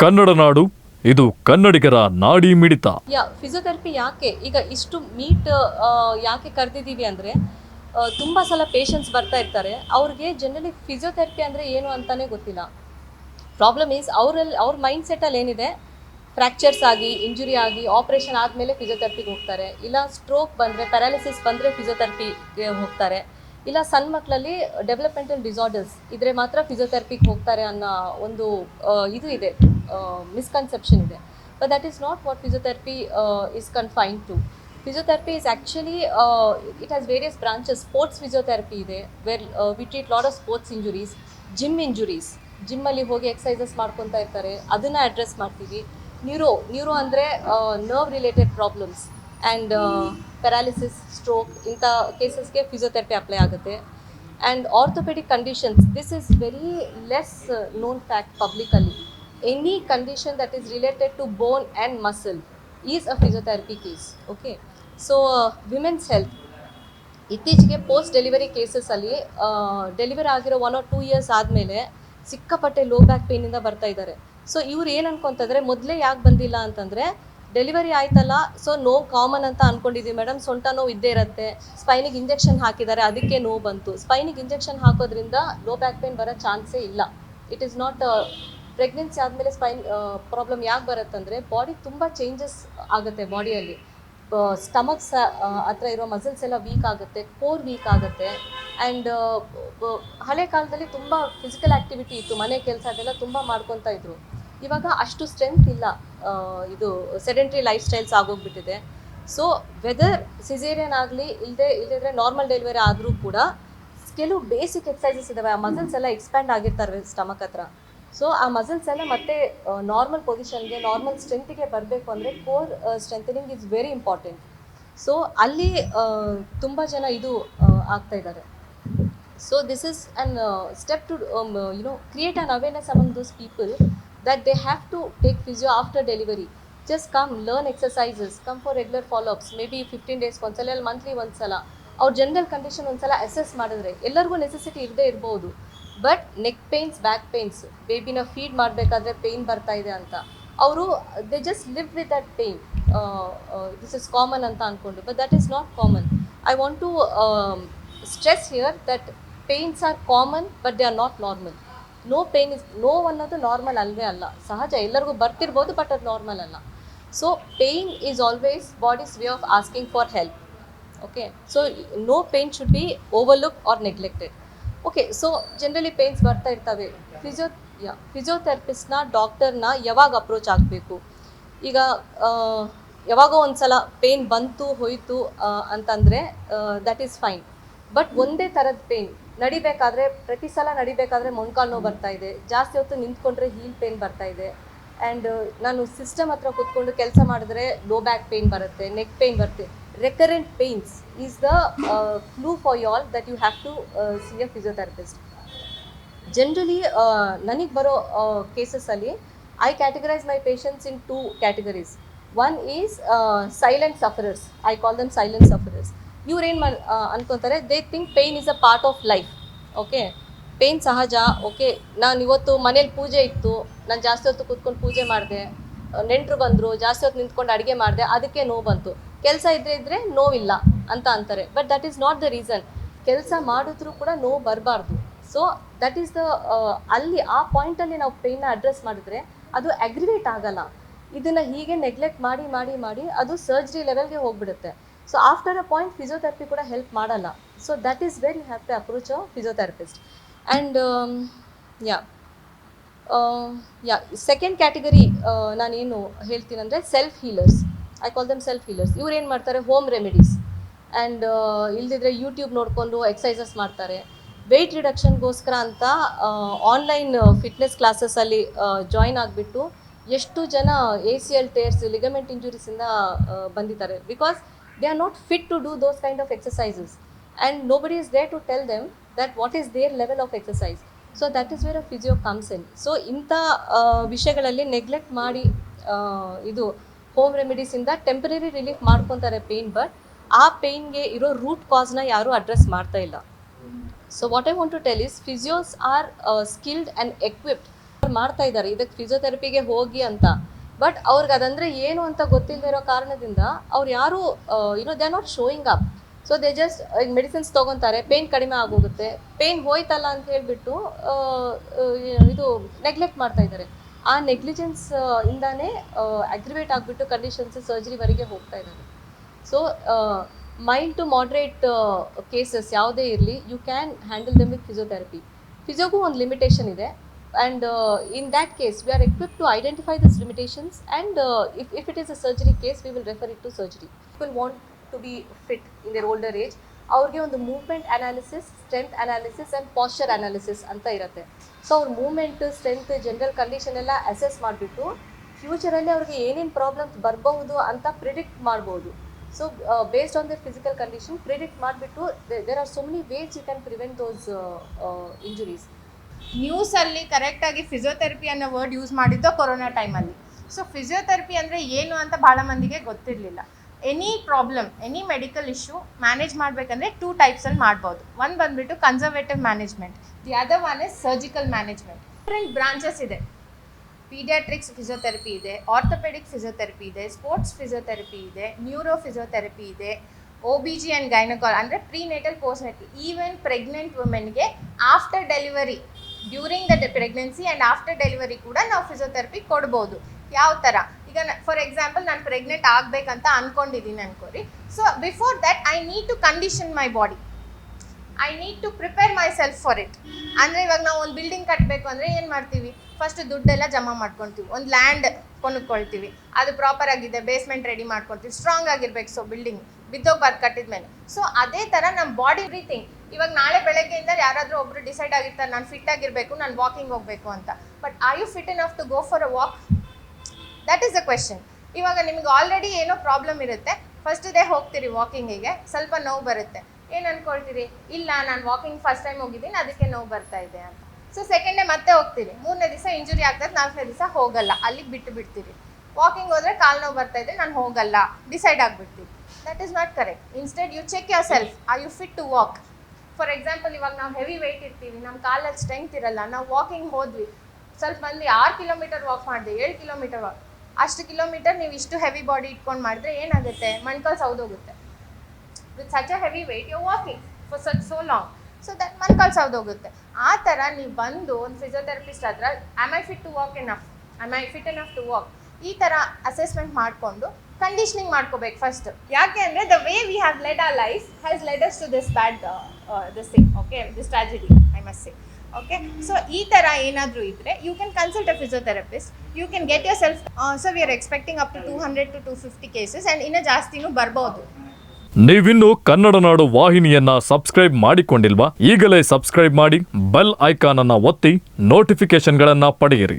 ಕನ್ನಡ ನಾಡು, ಇದು ಕನ್ನಡಿಗರ ನಾಡಿ ಮಿಡಿತ. ಫಿಸಿಯೋಥೆರಪಿ ಯಾಕೆ? ಈಗ ಇಷ್ಟು ಮೀಟ್ ಯಾಕೆ ಕರೆದಿದ್ದೀವಿ ಅಂದರೆ ತುಂಬ ಸಲ ಪೇಷಂಟ್ಸ್ ಬರ್ತಾ ಇರ್ತಾರೆ. ಅವ್ರಿಗೆ ಜನರಲಿ ಫಿಸಿಯೋಥೆರಪಿ ಅಂದರೆ ಏನು ಅಂತಲೇ ಗೊತ್ತಿಲ್ಲ. ಪ್ರಾಬ್ಲಮ್ ಈಸ್ ಅವರಲ್ಲಿ ಅವ್ರ ಮೈಂಡ್ ಸೆಟ್ಟಲ್ಲಿ ಏನಿದೆ? ಫ್ರ್ಯಾಕ್ಚರ್ಸ್ ಆಗಿ ಇಂಜುರಿ ಆಗಿ ಆಪ್ರೇಷನ್ ಆದಮೇಲೆ ಫಿಸಿಯೋಥೆರಪಿಗೆ ಹೋಗ್ತಾರೆ. ಇಲ್ಲ ಸ್ಟ್ರೋಕ್ ಬಂದರೆ ಪ್ಯಾರಾಲಿಸಿಸ್ ಬಂದರೆ ಫಿಸಿಯೋಥೆರಪಿಗೆ ಹೋಗ್ತಾರೆ. ಇಲ್ಲ, ಸಣ್ಣ ಮಕ್ಕಳಲ್ಲಿ ಡೆವಲಪ್ಮೆಂಟಲ್ ಡಿಸಾರ್ಡರ್ಸ್ ಇದ್ರೆ ಮಾತ್ರ ಫಿಸಿಯೋಥೆರಪಿಗೆ ಹೋಗ್ತಾರೆ ಅನ್ನೋ ಒಂದು ಇದು ಇದೆ. ಮಿಸ್ಕನ್ಸೆಪ್ಷನ್ ಇದೆ. But that is not what physiotherapy is confine to physiotherapy is actually it has various branches sports physiotherapy ಇದೆ where we treat lot of sports injuries gym injuries ಜಿಮ್ಮಲ್ಲಿ ಹೋಗಿ ಎಕ್ಸಸೈಸಸ್ ಮಾಡ್ಕೊತಾ ಇರ್ತಾರೆ, ಅದನ್ನು ಅಡ್ರೆಸ್ ಮಾಡ್ತೀವಿ. ನ್ಯೂರೋ ನ್ಯೂರೋ ಅಂದರೆ nerve related problems and paralysis stroke ಇಂಥ ಕೇಸಸ್ಗೆ physiotherapy apply ಆಗುತ್ತೆ. And orthopaedic conditions this is very less known fact publicly any condition that is related to bone and muscle is a physiotherapy case okay so women's health ಇತ್ತೀಚೆಗೆ post delivery ಕೇಸಸಲ್ಲಿ delivery ಆಗಿರೋ one or two years ಆದಮೇಲೆ ಸಿಕ್ಕಾಪಟ್ಟೆ low back ಪೇನಿಂದ ಬರ್ತಾ ಇದ್ದಾರೆ so ಇವ್ರು ಏನು ಅನ್ಕೊಂತಂದ್ರೆ ಮೊದಲೇ ಯಾಕೆ ಬಂದಿಲ್ಲ ಅಂತಂದರೆ ಡೆಲಿವರಿ ಆಯ್ತಲ್ಲ ಸೊ ನೋವು ಕಾಮನ್ ಅಂತ ಅಂದ್ಕೊಂಡಿದ್ದೀವಿ ಮೇಡಮ್ ಸೊಂಟ ನೋವು ಇದ್ದೇ ಇರುತ್ತೆ. ಸ್ಪೈನಿಗೆ ಇಂಜೆಕ್ಷನ್ ಹಾಕಿದ್ದಾರೆ ಅದಕ್ಕೆ ನೋವು ಬಂತು. ಸ್ಪೈನಿಗೆ ಇಂಜೆಕ್ಷನ್ ಹಾಕೋದ್ರಿಂದ ಲೋ ಬ್ಯಾಕ್ ಪೇನ್ ಬರೋ ಚಾನ್ಸೇ ಇಲ್ಲ. ಇಟ್ ಈಸ್ ನಾಟ್ ಪ್ರೆಗ್ನೆನ್ಸಿ ಆದಮೇಲೆ ಸ್ಪೈನ್ ಪ್ರಾಬ್ಲಮ್ ಯಾಕೆ ಬರುತ್ತಂದರೆ ಬಾಡಿ ತುಂಬ ಚೇಂಜಸ್ ಆಗುತ್ತೆ ಬಾಡಿಯಲ್ಲಿ ಸ ಹತ್ರ ಇರೋ ಮಸಲ್ಸ್ ಎಲ್ಲ ವೀಕ್ ಆಗುತ್ತೆ ಕೋರ್ ವೀಕ್ ಆಗುತ್ತೆ ಆ್ಯಂಡ್ ಹಳೆ ಕಾಲದಲ್ಲಿ ತುಂಬ ಫಿಸಿಕಲ್ ಆ್ಯಕ್ಟಿವಿಟಿ ಇತ್ತು, ಮನೆ ಕೆಲಸ ಅದೆಲ್ಲ ತುಂಬ ಮಾಡ್ಕೊತಾ ಇದ್ರು. ಇವಾಗ ಅಷ್ಟು ಸ್ಟ್ರೆಂತ್ ಇಲ್ಲ ಇದು ಸೆಡೆಂಟ್ರಿ ಲೈಫ್ ಸ್ಟೈಲ್ಸ್ ಆಗೋಗ್ಬಿಟ್ಟಿದೆ. ಸೊ ವೆದರ್ ಸಿಸೇರಿಯನ್ ಆಗಲಿ ಇಲ್ಲದೆ ಇಲ್ಲದಿದ್ರೆ ನಾರ್ಮಲ್ ಡೆಲಿವರಿ ಆದರೂ ಕೂಡ, ಕೆಲವು ಬೇಸಿಕ್ ಎಕ್ಸಸೈಸಸ್ ಇದಾವೆ, ಆ ಮಸಲ್ಸ್ ಎಲ್ಲ ಎಕ್ಸ್ಪ್ಯಾಂಡ್ ಆಗಿರ್ತಾರೆ ಸ್ಟಮಕ್ ಹತ್ರ. ಸೊ ಆ ಮಸಲ್ಸ್ ಎಲ್ಲ ಮತ್ತೆ ನಾರ್ಮಲ್ ಪೊಸಿಷನ್ಗೆ ನಾರ್ಮಲ್ ಸ್ಟ್ರೆಂತ್ಗೆ ಬರಬೇಕು ಅಂದರೆ core strengthening is very important so ಅಲ್ಲಿ ತುಂಬ ಜನ ಇದು ಆಗ್ತಾ ಇದ್ದಾರೆ. So this is an step to you know create an awareness among those people that they have to take physio after delivery just come learn exercises come for regular follow ups may be fifteen days ಒಂದ್ಸಲ, ಇಲ್ಲ monthly ಒಂದ್ಸಲ. ಅವ್ರ general condition ಒಂದ್ಸಲ assess ಮಾಡಿದ್ರೆ ಎಲ್ಲರಿಗೂ necessity ಇರದೇ ಇರ್ಬೋದು. But neck pains back pains ಬೇಬಿನ feed ಮಾಡಬೇಕಾದ್ರೆ ಪೇಯ್ನ್ ಬರ್ತಾ ಇದೆ ಅಂತ. ಅವರು they just live with that pain this is common ಅಂತ ಅಂದ್ಕೊಂಡು but that is not common I want to stress here that pains are common but they are not normal no pain is no ಅನ್ನೋದು normal ಅಲ್ಲವೇ ಅಲ್ಲ. ಸಹಜ, ಎಲ್ಲರಿಗೂ ಬರ್ತಿರ್ಬೋದು but ಅದು normal ಅಲ್ಲ. So pain is always body's way of asking for help okay so no pain should be overlook or neglected okay so generally pains ಬರ್ತಾ ಇರ್ತವೆ. ಫಿಸಿಯೋ ಯಾ ಫಿಸಿಯೋಥೆರಪಿಸ್ಟ್ನ ಡಾಕ್ಟರ್ನ ಯಾವಾಗ ಅಪ್ರೋಚ್ ಆಗಬೇಕು? ಈಗ ಯಾವಾಗೋ ಒಂದು ಸಲ ಪೇನ್ ಬಂತು, ಹೋಯಿತು ಅಂತಂದರೆ ದಟ್ ಈಸ್ ಫೈನ್ ಬಟ್ ಒಂದೇ ಥರದ ಪೇನ್ ನಡಿಬೇಕಾದ್ರೆ, ಪ್ರತಿ ಸಲ ನಡಿಬೇಕಾದ್ರೆ ಮೊಣಕಾಲು ನೋವು ಬರ್ತಾ ಇದೆ. ಜಾಸ್ತಿ ಹೊತ್ತು ನಿಂತ್ಕೊಂಡ್ರೆ ಹೀಲ್ ಪೇನ್ ಬರ್ತಾ ಇದೆ. ಆ್ಯಂಡ್ ನಾನು ಸಿಸ್ಟಮ್ ಹತ್ರ ಕೂತ್ಕೊಂಡು ಕೆಲಸ ಮಾಡಿದ್ರೆ ಲೋ ಬ್ಯಾಕ್ ಪೇನ್ ಬರುತ್ತೆ ನೆಕ್ ಪೇನ್ ಬರುತ್ತೆ. Recurrent the is the for for all that you you to to see a physiotherapist. Generally ನನಗೆ ಬರೋ ಕೇಸಸ್ಸಲ್ಲಿ I categorize my patients in two categories one is silent sufferers I call them silent sufferers ಇವ್ರೇನು ಮಾಡಿ ಅನ್ಕೊತಾರೆ they think pain is a part of life okay pain ಸಹಜ okay ನಾನು ಇವತ್ತು ಮನೇಲಿ ಪೂಜೆ ಇತ್ತು, ನಾನು ಜಾಸ್ತಿ ಹೊತ್ತು ಕೂತ್ಕೊಂಡು ಪೂಜೆ ಮಾಡಿದೆ, ನೆಂಟರು ಬಂದರು, ಜಾಸ್ತಿ ಹೊತ್ತು ನಿಂತ್ಕೊಂಡು ಅಡುಗೆ ಮಾಡಿದೆ, ಅದಕ್ಕೆ ನೋವು ಬಂತು. ಕೆಲಸ ಇದ್ರೆ ಇದ್ರೆ ನೋವಿಲ್ಲ ಅಂತ ಅಂತಾರೆ. But that is not the reason ಕೆಲಸ ಮಾಡಿದ್ರೂ ಕೂಡ ನೋವು ಬರಬಾರ್ದು. ಸೊ ದಟ್ ಈಸ್ ದ ಅಲ್ಲಿ ಆ ಪಾಯಿಂಟಲ್ಲಿ ನಾವು ಪೇಯ್ನ ಅಡ್ರೆಸ್ ಮಾಡಿದ್ರೆ ಅದು ಅಗ್ರಿವೇಟ್ ಆಗಲ್ಲ. ಇದನ್ನು ಹೀಗೆ ನೆಗ್ಲೆಕ್ಟ್ ಮಾಡಿ ಮಾಡಿ ಮಾಡಿ ಅದು ಸರ್ಜರಿ ಲೆವೆಲ್ಗೆ ಹೋಗ್ಬಿಡುತ್ತೆ. So after a point physiotherapy ಕೂಡ ಹೆಲ್ಪ್ ಮಾಡಲ್ಲ. So that is very have to approach a physiotherapist and yeah yeah second category ನಾನೇನು ಹೇಳ್ತೀನಂದರೆ self healers I call them self healers ಇವ್ರು ಏನು ಮಾಡ್ತಾರೆ? ಹೋಮ್ ರೆಮಿಡೀಸ್ ಆ್ಯಂಡ್ ಇಲ್ದಿದ್ರೆ YouTube ನೋಡಿಕೊಂಡು exercises ಮಾಡ್ತಾರೆ. Weight ರಿಡಕ್ಷನ್ಗೋಸ್ಕರ ಅಂತ ಆನ್ಲೈನ್ ಫಿಟ್ನೆಸ್ ಕ್ಲಾಸಸಲ್ಲಿ ಜಾಯ್ನ್ ಆಗಿಬಿಟ್ಟು ಎಷ್ಟು ಜನ A C L tears ligament ಇಂಜುರೀಸಿಂದ ಬಂದಿದ್ದಾರೆ. Because they are not fit to do those kind of exercises and nobody is there to tell them that what is their level of exercise so that is where a physio comes in so ಇಂಥ ವಿಷಯಗಳಲ್ಲಿ neglect ಮಾಡಿ ಇದು home ರೆಮಿಡೀಸಿಂದ temporary relief ಮಾಡ್ಕೊತಾರೆ pain but ಆ ಪೇಯ್ನ್ಗೆ ಇರೋ root ಕಾಸ್ನ ಯಾರೂ ಅಡ್ರೆಸ್ ಮಾಡ್ತಾ ಇಲ್ಲ. So what I want to tell is physios are skilled and equipped ಮಾಡ್ತಾ ಇದ್ದಾರೆ. ಇದಕ್ಕೆ ಫಿಸಿಯೋಥೆರಪಿಗೆ ಹೋಗಿ ಅಂತ. ಬಟ್ ಅವ್ರಿಗೆ ಅದಂದ್ರೆ ಏನು ಅಂತ ಗೊತ್ತಿಲ್ಲದೆ ಇರೋ ಕಾರಣದಿಂದ ಅವ್ರು ಯಾರು you know they are not showing up so they just medicines ತೊಗೊತಾರೆ. Pain ಕಡಿಮೆ ಆಗೋಗುತ್ತೆ. ಪೇನ್ ಹೋಯ್ತಲ್ಲ ಅಂತ ಹೇಳ್ಬಿಟ್ಟು ಆ, ಆ, ಇದು ನೆಗ್ಲೆಕ್ಟ್ ಮಾಡ್ತಾ ಇದ್ದಾರೆ. ಆ ನೆಗ್ಲಿಜೆನ್ಸ್ ಇಂದಾನೇ ಅಗ್ರಿವೇಟ್ ಆಗಿಬಿಟ್ಟು ಕಂಡೀಷನ್ಸ್ ಸರ್ಜರಿವರೆಗೆ ಹೋಗ್ತಾ ಇದ್ದಾರೆ. So mild to moderate cases ಯಾವುದೇ ಇರಲಿ you can handle them with physiotherapy ಫಿಸಿಯೋಗೂ ಒಂದು ಲಿಮಿಟೇಷನ್ ಇದೆ. And in that case we are equip to identify this limitations and if if it is a surgery case we will refer it to surgery will want to be fit in their older age ಅವ್ರಿಗೆ ಒಂದು movement analysis strength analysis and posture analysis ಅಂತ ಇರುತ್ತೆ. So ಅವ್ರ movement strength general condition ಎಲ್ಲ assess ಮಾಡಿಬಿಟ್ಟು ಫ್ಯೂಚರಲ್ಲಿ ಅವ್ರಿಗೆ ಏನೇನು ಪ್ರಾಬ್ಲಮ್ಸ್ ಬರಬಹುದು ಅಂತ ಪ್ರಿಡಿಕ್ಟ್ ಮಾಡ್ಬೋದು. So based on the physical condition predict ಮಾಡಿಬಿಟ್ಟು there are so many ways you can prevent those injuries ನ್ಯೂಸಲ್ಲಿ ಕರೆಕ್ಟಾಗಿ ಫಿಸಿಯೋಥೆರಪಿ ಅನ್ನೋ ವರ್ಡ್ ಯೂಸ್ ಮಾಡಿದ್ದು ಕೊರೋನಾ ಟೈಮಲ್ಲಿ ಸೊ ಫಿಸಿಯೋಥೆರಪಿ ಅಂದರೆ ಏನು ಅಂತ ಭಾಳ ಮಂದಿಗೆ ಗೊತ್ತಿರಲಿಲ್ಲ. Any problem any medical issue manage ಮಾಡಬೇಕಂದ್ರೆ ಟೂ ಟೈಪ್ಸಲ್ಲಿ ಮಾಡ್ಬೋದು. ಒಂದು ಬಂದುಬಿಟ್ಟು conservative management the other one is surgical management different branches ಇದೆ. ಪೀಡಿಯಾಟ್ರಿಕ್ಸ್ ಫಿಸಿಯೋಥೆರಪಿ ಇದೆ ಆರ್ಥೋಪೆಡಿಕ್ ಫಿಸಿಯೋಥೆರಪಿ ಇದೆ ಸ್ಪೋರ್ಟ್ಸ್ ಫಿಸಿಯೋಥೆರಪಿ ಇದೆ ನ್ಯೂರೋ ಫಿಸಿಯೋಥೆರಪಿ ಇದೆ O B G and gynaecol ಅಂದರೆ post natal even pregnant ವುಮೆನ್ಗೆ after delivery during the pregnancy and after delivery ಕೂಡ ನಾವು physiotherapy ಕೊಡ್ಬೋದು. ಯಾವ ಥರ ಈಗ ಫಾರ್ ಎಕ್ಸಾಂಪಲ್ ನಾನು ಪ್ರೆಗ್ನೆಂಟ್ ಆಗಬೇಕಂತ ಅಂದ್ಕೊಂಡಿದ್ದೀನಿ ಅನ್ಕೋರಿ. So before that I need to condition my body I need to prepare myself for it ಅಂದರೆ ಇವಾಗ ನಾವು ಒಂದು ಬಿಲ್ಡಿಂಗ್ ಕಟ್ಟಬೇಕು ಅಂದರೆ ಏನು ಮಾಡ್ತೀವಿ? ಫಸ್ಟ್ ದುಡ್ಡೆಲ್ಲ ಜಮಾ ಮಾಡ್ಕೊತೀವಿ. ಒಂದು ಲ್ಯಾಂಡ್ ಕೊಂಡ್ಕೊಳ್ತೀವಿ. ಅದು ಪ್ರಾಪರ್ ಆಗಿದೆ ಬೇಸ್ಮೆಂಟ್ ರೆಡಿ ಮಾಡ್ಕೊಳ್ತೀವಿ ಸ್ಟ್ರಾಂಗ್ ಆಗಿರ್ಬೇಕು. ಸೊ ಬಿಲ್ಡಿಂಗ್ ಬಿದ್ದೋಗ್ಬಾರ್ದು ಕಟ್ಟಿದ ಮೇಲೆ. ಸೊ ಅದೇ ಥರ ನಮ್ಮ ಬಾಡಿ ಬ್ರೀತಿಂಗ್ ಇವಾಗ ನಾಳೆ ಬೆಳಗ್ಗೆಯಿಂದ ಯಾರಾದರೂ ಒಬ್ರು ಡಿಸೈಡ್ ಆಗಿರ್ತಾರೆ, ನಾನು ಫಿಟ್ ಆಗಿರಬೇಕು, ನಾನು ವಾಕಿಂಗ್ ಹೋಗಬೇಕು ಅಂತ. But I you fit enough to go for a walk that is a question ಇವಾಗ ನಿಮ್ಗೆ ಆಲ್ರೆಡಿ ಏನೋ ಪ್ರಾಬ್ಲಮ್ ಇರುತ್ತೆ. ಫಸ್ಟ್ ಡೇ ಹೋಗ್ತೀರಿ ವಾಕಿಂಗಿಗೆ ಸ್ವಲ್ಪ ನೋವು ಬರುತ್ತೆ. ಏನು ಅನ್ಕೊಳ್ತೀರಿ? ಇಲ್ಲ, ನಾನು ವಾಕಿಂಗ್ ಫಸ್ಟ್ ಟೈಮ್ ಹೋಗಿದ್ದೀನಿ, ಅದಕ್ಕೆ ನೋವು ಬರ್ತಾ ಇದೆ ಅಂತ. ಸೊ ಸೆಕೆಂಡ್ ಡೇ ಮತ್ತೆ ಹೋಗ್ತೀರಿ. ಮೂರನೇ ದಿವಸ ಇಂಜುರಿ ಆಗ್ತದೆ, ನಾಲ್ಕನೇ ದಿವಸ ಹೋಗಲ್ಲ. ಅಲ್ಲಿಗೆ ಬಿಟ್ಟು ಬಿಡ್ತೀರಿ. ವಾಕಿಂಗ್ ಹೋದ್ರೆ ಕಾಲು ನೋವು ಬರ್ತಾ ಇದೆ, ನಾನು ಹೋಗಲ್ಲ. Decide ಆಗಿಬಿಡ್ತೀವಿ that is not correct instead you check yourself I you fit to walk for example ಇವಾಗ ನಾವು ಹೆವಿ ವೆಯ್ಟ್ ಇರ್ತೀವಿ ನಮ್ಮ ಕಾಲಲ್ಲಿ ಸ್ಟ್ರೆಂತ್ ಇರಲ್ಲ. ನಾವು ವಾಕಿಂಗ್ ಹೋದ್ವಿ. ಸ್ವಲ್ಪ ಮಂದಿ ಆರು ಕಿಲೋಮೀಟರ್ ವಾಕ್ ಮಾಡಿದೆ, ಏಳು ಕಿಲೋಮೀಟರ್ ವಾಕ್ ಅಷ್ಟು ಕಿಲೋಮೀಟರ್ ನೀವು ಇಷ್ಟು ಹೆವಿ ಬಾಡಿ ಇಟ್ಕೊಂಡು ಮಾಡಿದ್ರೆ ಏನಾಗುತ್ತೆ? ಮಣ್ಕಾಲ್ ಸೌದೋಗುತ್ತೆ with such a heavy weight you walking for such so long so that ಮಣ್ಕಾಲ್ ಸೌದೋಗುತ್ತೆ ಆ ಥರ ನೀವು ಬಂದು ಒಂದು ಫಿಸಿಯೋಥೆರಪಿಸ್ಟ್ ಹತ್ರ I my fit to walk enough I I fit enough to walk ಈ ಥರ ಅಸೆಸ್ಮೆಂಟ್ ಮಾಡಿಕೊಂಡು ಕಂಡೀಷನಿಂಗ್ ಮಾಡ್ಕೋಬೇಕು ಫಸ್ಟ್ ಯಾಕೆ ಅಂದರೆ the way we have led our life has led us to this bad this thing okay this tragedy I must say okay so ಈ ಥರ ಏನಾದರೂ ಇದ್ದರೆ you can consult a physiotherapist you can get yourself so we are expecting up to two hundred to two fifty cases and ಇನ್ನೂ ಜಾಸ್ತಿನೂ ಬರ್ಬೋದು. ನೀವಿನ್ನು ಕನ್ನಡ ನಾಡು ವಾಹಿನಿಯನ್ನ subscribe ಮಾಡಿಕೊಂಡಿಲ್ವಾ? ಈಗಲೇ subscribe ಮಾಡಿ ಬೆಲ್ ಐಕಾನ್ ಅನ್ನ ಒತ್ತಿ ನೋಟಿಫಿಕೇಶನ್ಗಳನ್ನ ಪಡೆಯಿರಿ.